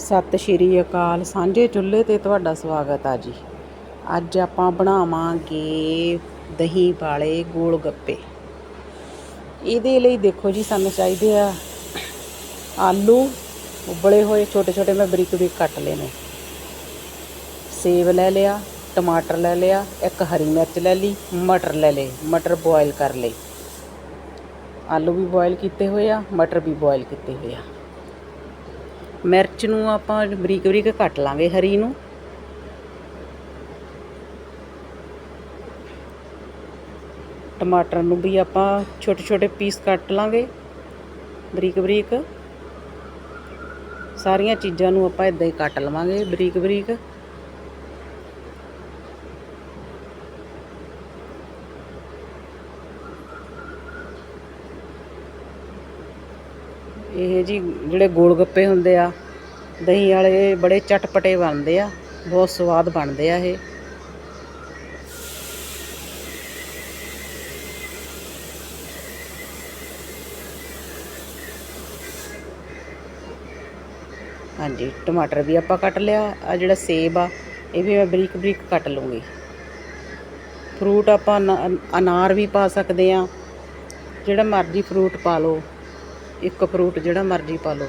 ਸਤਿ ਸ਼੍ਰੀ ਅਕਾਲ, ਸਾਂਝੇ ਚੁੱਲ੍ਹੇ ਤੇ ਤੁਹਾਡਾ ਸਵਾਗਤ ਆ ਜੀ। ਅੱਜ ਆਪਾਂ ਬਣਾਵਾਂਗੇ ਦਹੀਂ ਵਾਲੇ ਗੋਲ ਗੱਪੇ। ਇਹਦੇ ਲਈ ਦੇਖੋ ਜੀ, ਸਾਨੂੰ ਚਾਹੀਦੇ ਆ ਆਲੂ ਉਬਲੇ ਹੋਏ ਛੋਟੇ ਛੋਟੇ ਮੈਂ ਬਰੀਕ ਬਰੀਕ ਕੱਟ ਲਏ ਨੇ। ਸੇਬ ਲੈ ਲਿਆ, ਟਮਾਟਰ ਲੈ ਲਿਆ, ਇੱਕ ਹਰੀ ਮਿਰਚ ਲੈ ਲਈ, ਮਟਰ ਲੈ ਲਏ, ਮਟਰ ਬੋਇਲ ਕਰ ਲਏ। ਆਲੂ ਵੀ ਬੋਇਲ ਕੀਤੇ ਹੋਏ ਆ, ਮਟਰ ਵੀ ਬੋਇਲ ਕੀਤੇ ਹੋਏ ਆ। ਮਿਰਚ ਨੂੰ ਆਪਾਂ ਬਰੀਕ ਬਰੀਕ ਕੱਟ ਲਾਂਗੇ ਹਰੀ ਨੂੰ। ਟਮਾਟਰ ਨੂੰ ਵੀ ਆਪਾਂ ਛੋਟੇ ਛੋਟੇ ਪੀਸ ਕੱਟ ਲਾਂਗੇ ਬਰੀਕ ਬਰੀਕ। ਸਾਰੀਆਂ ਚੀਜ਼ਾਂ ਨੂੰ ਆਪਾਂ ਇਦਾਂ ਹੀ ਕੱਟ ਲਵਾਂਗੇ ਬਰੀਕ ਬਰੀਕ। ਇਹ ਜੀ ਜਿਹੜੇ ਗੋਲ ਗੱਪੇ ਹੁੰਦੇ ਆ, ਦਹੀਂ ਵਾਲੇ ਬੜੇ ਚਟਪਟੇ ਬਣਦੇ ਆ, ਬਹੁਤ ਸਵਾਦ ਬਣਦੇ ਆ ਇਹ। ਹਾਂਜੀ, ਟਮਾਟਰ ਵੀ ਆਪਾਂ ਕੱਟ ਲਿਆ ਆ ਜਿਹੜਾ ਸੇਬ ਆ, ਇਹ ਵੀ ਮੈਂ ਬਰੀਕ ਬਰੀਕ ਕੱਟ ਲੂੰਗੀ। ਫਰੂਟ ਆਪਾਂ ਅਨਾ- ਅਨਾਰ ਵੀ ਪਾ ਸਕਦੇ ਆ, ਜਿਹੜਾ ਮਰਜ਼ੀ ਫਰੂਟ ਪਾ ਲਓ। ਇੱਕ ਫਰੂਟ ਜਿਹੜਾ ਮਰਜ਼ੀ ਪਾ ਲਓ।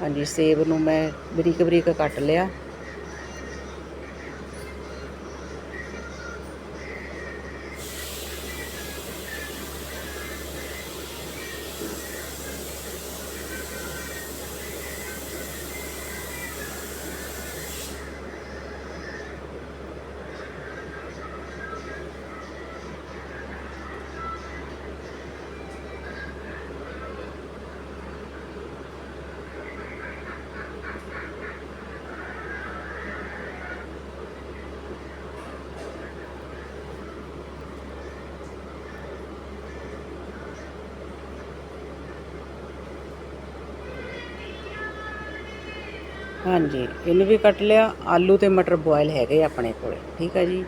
ਹਾਂਜੀ ਸੇਬ ਨੂੰ ਮੈਂ ਬਰੀਕ ਬਰੀਕ ਕੱਟ ਲਿਆ। ਹਾਂਜੀ, ਇਹਨੂੰ ਵੀ ਕੱਟ ਲਿਆ। ਆਲੂ ਤੇ ਮਟਰ ਬੋਇਲ ਹੈਗੇ ਆਪਣੇ ਕੋਲ, ਠੀਕ ਆ ਜੀ।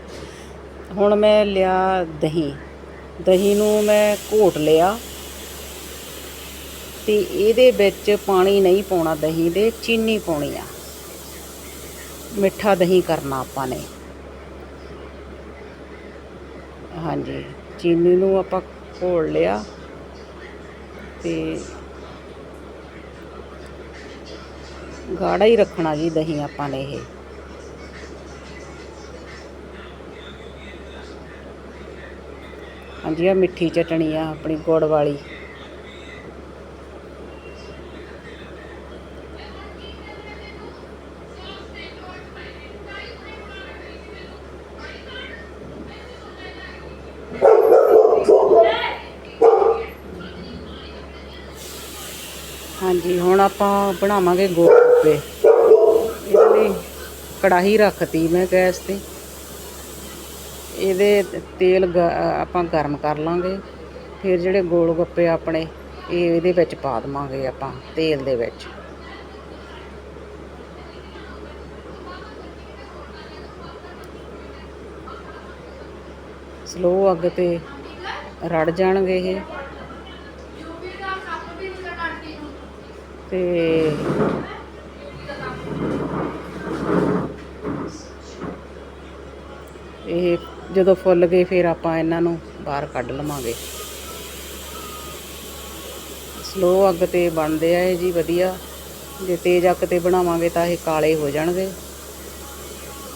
ਹੁਣ ਮੈਂ ਲਿਆ ਦਹੀਂ। ਦਹੀਂ ਨੂੰ ਮੈਂ ਘੋਟ ਲਿਆ। ਤੇ ਇਹਦੇ ਵਿੱਚ ਪਾਣੀ ਨਹੀਂ ਪਾਉਣਾ ਦਹੀਂ ਦੇ, ਚੀਨੀ ਪਾਉਣੀ ਆ। ਮਿੱਠਾ ਦਹੀਂ ਕਰਨਾ ਆਪਾਂ ਨੇ। ਹਾਂਜੀ, ਚੀਨੀ ਨੂੰ ਆਪਾਂ ਘੋਲ ਲਿਆ। ਤੇ ਗਾੜਾ ਹੀ ਰੱਖਣਾ ਜੀ ਦਹੀਂ ਆਪਾਂ ਨੇ ਇਹ। ਹਾਂਜੀ ਆ ਮਿੱਠੀ ਚਟਣੀ ਆ, ਆਪਣੀ ਗੁੜ ਵਾਲੀ। ਹਾਂਜੀ, ਹੁਣ ਆਪਾਂ ਬਣਾਵਾਂਗੇ ਗੋਲ ਗੱਪੇ ਇਹਦੇ ਲਈ ਕੜਾਹੀ ਰੱਖਤੀ ਮੈਂ ਗੈਸ ਤੇ। ਇਹਦੇ ਤੇਲ ਗ- ਆਪਾਂ ਗਰਮ ਕਰ ਲਾਂਗੇ। ਫਿਰ ਜਿਹੜੇ ਗੋਲ ਗੱਪੇ ਆਪਣੇ, ਇਹ ਇਹਦੇ ਵਿੱਚ ਪਾ ਦੇਵਾਂਗੇ ਆਪਾਂ, ਤੇਲ ਦੇ ਵਿੱਚ। ਸਲੋ ਅੱਗ ਤੇ ਰੜ ਜਾਣਗੇ ਇਹ। ਤੇ ਇਹ ਜਦੋਂ ਫੁੱਲ ਗਏ, ਫਿਰ ਆਪਾਂ ਇਹਨਾਂ ਨੂੰ ਬਾਹਰ ਕੱਢ ਲਵਾਂਗੇ। ਸਲੋ ਅੱਗ ਤੇ ਬਣਦੇ ਆ ਇਹ ਜੀ, ਵਧੀਆ। ਜੇ ਤੇਜ਼ ਅੱਗ ਤੇ ਬਣਾਵਾਂਗੇ ਤਾਂ ਇਹ ਕਾਲੇ ਹੋ ਜਾਣਗੇ।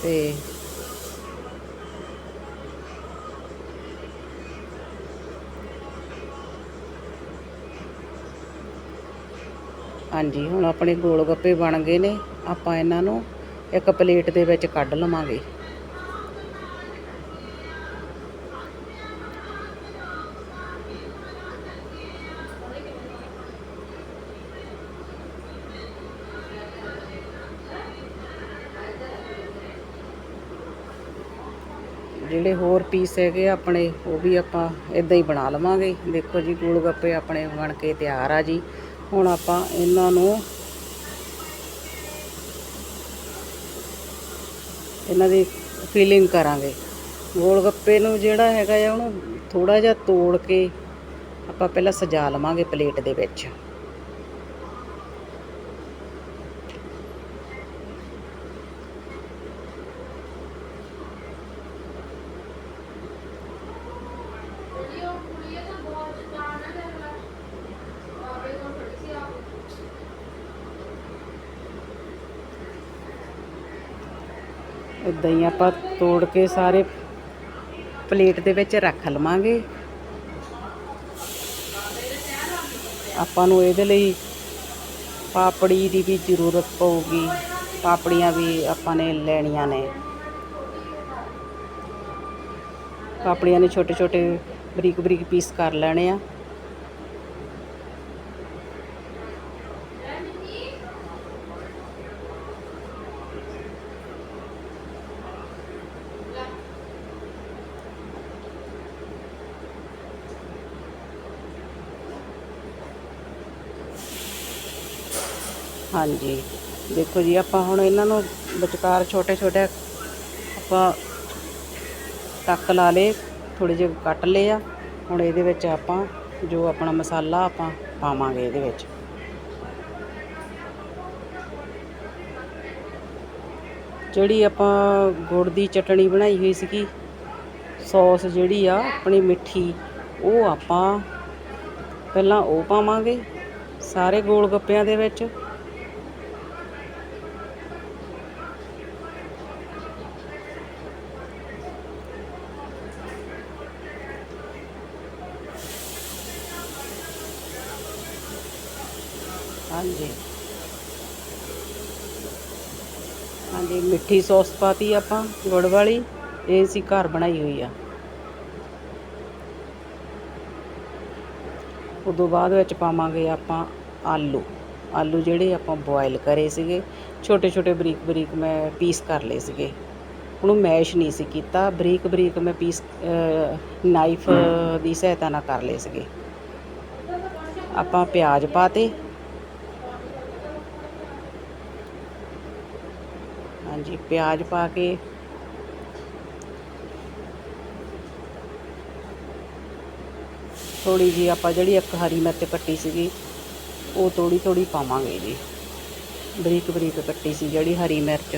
ਤੇ ਹਾਂਜੀ, ਹੁਣ ਆਪਣੇ ਗੋਲ ਗੱਪੇ ਬਣ ਗਏ ਨੇ। ਆਪਾਂ ਇਹਨਾਂ ਨੂੰ ਇੱਕ ਪਲੇਟ ਦੇ ਵਿੱਚ ਕੱਢ ਲਵਾਂਗੇ। ਜਿਹੜੇ ਹੋਰ ਪੀਸ ਹੈਗੇ ਆਪਣੇ, ਉਹ ਵੀ ਆਪਾਂ ਇਦਾਂ ਹੀ ਬਣਾ ਲਵਾਂਗੇ। ਦੇਖੋ ਜੀ, ਗੋਲ ਗੱਪੇ ਆਪਣੇ ਬਣ ਕੇ ਤਿਆਰ ਆ ਜੀ। ਹੁਣ ਆਪਾਂ ਇਹਨਾਂ ਨੂੰ, ਇਹਨਾਂ ਦੀ ਫੀਲਿੰਗ ਕਰਾਂਗੇ। ਗੋਲ ਗੱਪੇ ਨੂੰ ਜਿਹੜਾ ਹੈਗਾ ਆ, ਉਹਨੂੰ ਥੋੜਾ ਜਿਹਾ ਤੋੜ ਕੇ ਆਪਾਂ ਪਹਿਲਾਂ ਸਜਾ ਲਵਾਂਗੇ ਪਲੇਟ ਦੇ ਵਿੱਚ। ਇਦਾਂ ਹੀ ਆਪਾਂ ਤੋੜ ਕੇ ਸਾਰੇ ਪਲੇਟ ਦੇ ਵਿੱਚ ਰੱਖ ਲਵਾਂਗੇ। ਆਪਾਂ ਨੂੰ ਇਹਦੇ ਲਈ ਪਾਪੜੀ ਦੀ ਵੀ ਜ਼ਰੂਰਤ ਪਊਗੀ। ਪਾਪੜੀਆਂ ਵੀ ਆਪਾਂ ਨੇ ਲੈਣੀਆਂ ਨੇ। ਪਾਪੜੀਆਂ ਨੇ ਛੋਟੇ ਛੋਟੇ ਬਰੀਕ ਬਰੀਕ ਪੀਸ ਕਰ ਲੈਣੇ ਆ। ਹਾਂਜੀ। ਦੇਖੋ ਜੀ, ਆਪਾਂ ਹੁਣ ਇਹਨਾਂ ਨੂੰ ਵਿਚਕਾਰ ਛੋਟੇ ਛੋਟੇ ਆਪਾਂ ਟੱਕ ਲਾ ਲਏ ਥੋੜੇ ਜਿਹੇ ਕੱਟ ਲਏ ਆ। ਹੁਣ ਇਹਦੇ ਵਿੱਚ ਆਪਾਂ ਜੋ ਆਪਣਾ ਮਸਾਲਾ ਆਪਾਂ ਪਾਵਾਂਗੇ ਇਹਦੇ ਵਿੱਚ। ਜਿਹੜੀ ਆਪਾਂ ਗੁੜ ਦੀ ਚਟਣੀ ਬਣਾਈ ਹੋਈ ਸੀਗੀ, ਸੌਸ ਜਿਹੜੀ ਆ, ਆਪਣੀ ਮਿੱਠੀ, ਉਹ ਆਪਾਂ ਪਹਿਲਾਂ ਉਹ ਪਾਵਾਂਗੇ, ਸਾਰੇ ਗੋਲ ਗੱਪਿਆਂ ਦੇ ਵਿੱਚ। ਹਾਂਜੀ। ਹਾਂਜੀ, ਮਿੱਠੀ ਸੌਸ ਪਾਤੀ ਆਪਾਂ, ਗੁੜ ਵਾਲੀ, ਇਹ ਸੀ ਘਰ ਬਣਾਈ ਹੋਈ ਆ। ਉਦੋਂ ਬਾਅਦ ਵਿੱਚ ਪਾਵਾਂਗੇ ਆਪਾਂ ਆਲੂ। ਆਲੂ ਜਿਹੜੇ ਆਪਾਂ ਬੋਇਲ ਕਰੇ ਸੀਗੇ ਛੋਟੇ ਛੋਟੇ ਬਰੀਕ ਬਰੀਕ ਮੈਂ ਪੀਸ ਕਰ ਲਏ ਸੀਗੇ। ਉਹਨੂੰ ਮੈਸ਼ ਨਹੀਂ ਸੀ ਕੀਤਾ ਬਰੀਕ ਬਰੀਕ ਮੈਂ ਪੀਸ ਨਾਈਫ ਦੀ ਸਹਾਇਤਾ ਨਾਲ ਕਰ ਲਏ ਸੀਗੇ। ਆਪਾਂ ਪਿਆਜ਼ ਪਾਤੇ ਹਾਂਜੀ, ਪਿਆਜ਼ ਪਾ ਕੇ। ਥੋੜੀ ਜੀ ਆਪਾਂ ਜਿਹੜੀ ਇੱਕ ਹਰੀ ਮਿਰਚ ਕੱਟੀ ਸੀਗੀ, ਉਹ ਥੋੜੀ ਥੋੜੀ ਪਾਵਾਂਗੇ ਜੀ। ਬਰੀਕ ਬਰੀਕ ਕੱਟੀ ਸੀ ਜਿਹੜੀ ਹਰੀ ਮਿਰਚ।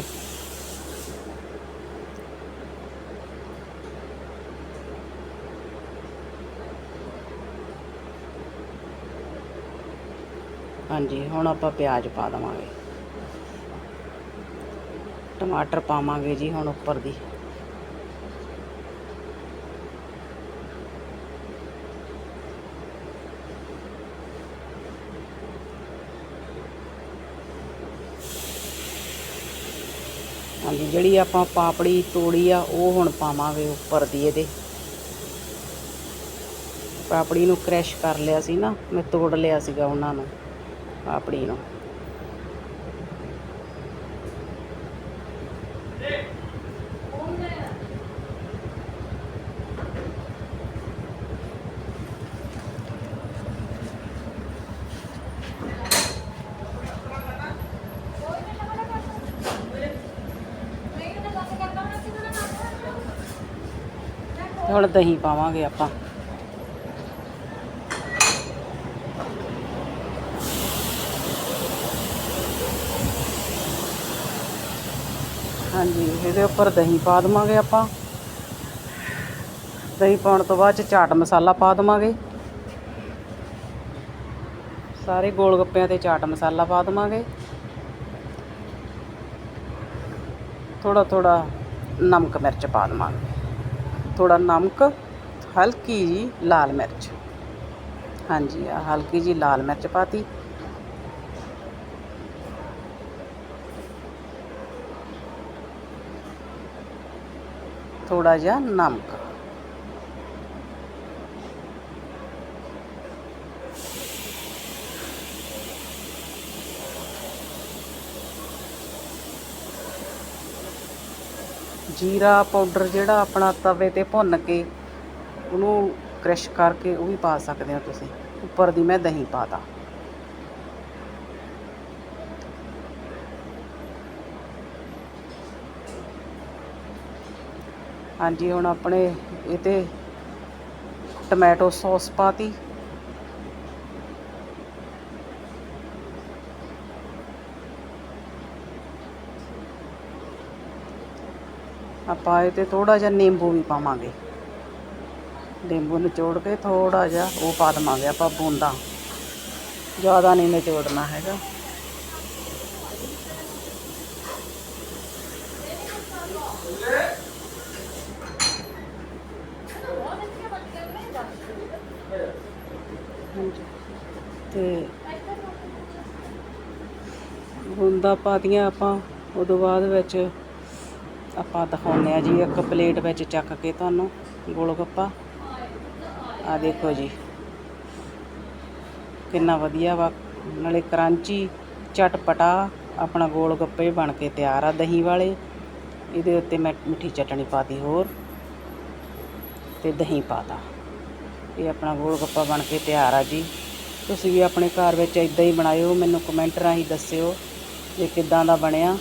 ਹਾਂਜੀ, ਹੁਣ ਆਪਾਂ ਪਿਆਜ਼ ਪਾ ਦੇਵਾਂਗੇ। ਟਮਾਟਰ ਪਾਵਾਂਗੇ ਜੀ ਹੁਣ ਉੱਪਰ ਦੀ। ਹਾਂਜੀ, ਜਿਹੜੀ ਆਪਾਂ ਪਾਪੜੀ ਤੋੜੀ ਆ, ਉਹ ਹੁਣ ਪਾਵਾਂਗੇ ਉੱਪਰ ਦੀ ਇਹਦੇ। ਪਾਪੜੀ ਨੂੰ ਕ੍ਰੈਸ਼ ਕਰ ਲਿਆ ਸੀ ਨਾ, ਮੈਂ ਤੋੜ ਲਿਆ ਸੀਗਾ ਉਹਨਾਂ ਨੂੰ, ਪਾਪੜੀ ਨੂੰ। ਹੁਣ ਦਹੀਂ ਪਾਵਾਂਗੇ ਆਪਾਂ। ਹਾਂਜੀ, ਇਹਦੇ ਉੱਪਰ ਦਹੀਂ ਪਾ ਦੇਵਾਂਗੇ ਆਪਾਂ। ਦਹੀਂ ਪਾਉਣ ਤੋਂ ਬਾਅਦ ਚ ਚਾਟ ਮਸਾਲਾ ਪਾ ਦੇਵਾਂਗੇ। ਸਾਰੇ ਗੋਲ ਗੱਪਿਆਂ ਤੇ ਚਾਟ ਮਸਾਲਾ ਪਾ ਦੇਵਾਂਗੇ। ਥੋੜਾ ਥੋੜਾ ਨਮਕ ਮਿਰਚ ਪਾ ਦੇਵਾਂਗੇ। ਥੋੜਾ ਨਮਕ, ਹਲਕੀ ਜੀ ਲਾਲ ਮਿਰਚ। ਹਾਂਜੀ ਆ ਹਲਕੀ ਜੀ ਲਾਲ ਮਿਰਚ ਪਾਤੀ। ਥੋੜਾ ਜਿਹਾ ਨਮਕ। ਜੀਰਾ ਪਾਊਡਰ ਜਿਹੜਾ ਆਪਣਾ ਤਵੇ ਤੇ ਭੁੰਨ ਕੇ ਉਹਨੂੰ ਕ੍ਰਸ਼ ਕਰਕੇ ਉਹ ਵੀ ਪਾ ਸਕਦੇ ਹੋ ਤੁਸੀਂ। ਉੱਪਰ ਦੀ ਮੈਂ ਦਹੀਂ ਪਾਤਾ ਹਾਂਜੀ, ਹੁਣ ਆਪਣੇ ਇਹ ਤੇ ਟੋਮੈਟੋ ਸੌਸ ਪਾਤੀ। ਆਪਾਂ ਇਹ ਤੇ ਥੋੜਾ ਜਿਹਾ ਨਿੰਬੂ ਵੀ ਪਾਵਾਂਗੇ। ਨਿੰਬੂ ਨਿਚੋੜ ਕੇ ਥੋੜਾ ਜਿਹਾ ਉਹ ਪਾ ਦੇਵਾਂਗੇ ਆਪਾਂ ਬੂੰਦਾਂ। ਜ਼ਿਆਦਾ ਨਹੀਂ ਨਿਚੋੜਨਾ ਹੈਗਾ ਹਾਂਜੀ ਤੇ ਬੂੰਦਾਂ ਪਾਤੀਆਂ ਆਪਾਂ, ਉਦੋਂ ਬਾਅਦ ਵਿੱਚ ਆਪਾਂ ਦਿਖਾਉਂਦੇ ਆ ਜੀ, ਇੱਕ ਪਲੇਟ ਵਿੱਚ ਚੱਕ ਕੇ ਤੁਹਾਨੂੰ ਗੋਲ ਗੱਪਾ ਆ ਦੇਖੋ ਜੀ। ਕਿੰਨਾ ਵਧੀਆ ਵਾ। ਨਾਲੇ ਕਰੰਚੀ, ਚਟਪਟਾ, ਆਪਣਾ ਗੋਲ ਗੱਪੇ ਬਣ ਕੇ ਤਿਆਰ ਆ ਦਹੀਂ ਵਾਲੇ। ਇਹਦੇ ਉੱਤੇ ਮੈਂ ਮਿੱਠੀ ਚਟਣੀ ਪਾਤੀ ਹੋਰ। ਤੇ ਦਹੀਂ ਪਾਤਾ। ਇਹ ਆਪਣਾ ਗੋਲ ਗੱਪਾ ਬਣ ਕੇ ਤਿਆਰ ਆ ਜੀ। ਤੁਸੀਂ ਵੀ ਆਪਣੇ ਘਰ ਵਿੱਚ ਇਦਾਂ ਹੀ ਬਣਾਇਓ, ਮੈਨੂੰ ਕਮੈਂਟ ਰਾਹੀਂ ਦੱਸਿਓ ਕਿ ਕਿੱਦਾਂ ਦਾ ਬਣਿਆ।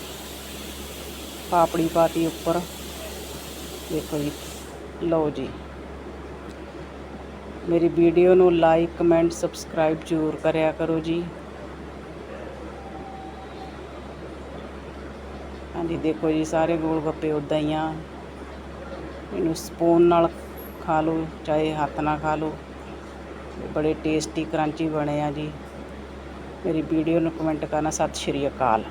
ਪਾਪੜੀ ਪਾਤੀ ਉੱਪਰ। ਦੇਖੋ ਜੀ, ਲਓ ਜੀ। ਮੇਰੀ ਵੀਡੀਓ ਨੂੰ ਲਾਈਕ ਕਮੈਂਟ ਸਬਸਕ੍ਰਾਈਬ ਜ਼ਰੂਰ ਕਰਿਆ ਕਰੋ ਜੀ। ਹਾਂਜੀ, ਦੇਖੋ ਜੀ, ਸਾਰੇ ਗੋਲ ਗੱਪੇ ਉਦਾਂ ਹੀ ਆ। ਇਹਨੂੰ ਸਪੂਨ ਨਾਲ ਖਾ ਲਓ, ਚਾਹੇ ਹੱਥ ਨਾਲ ਖਾ ਲਓ। ਬੜੇ ਟੇਸਟੀ ਕਰੰਚੀ ਬਣੇ ਆ ਜੀ। ਮੇਰੀ ਵੀਡੀਓ ਨੂੰ ਕਮੈਂਟ ਕਰਨਾ ਸਤਿ ਸ਼੍ਰੀ ਅਕਾਲ।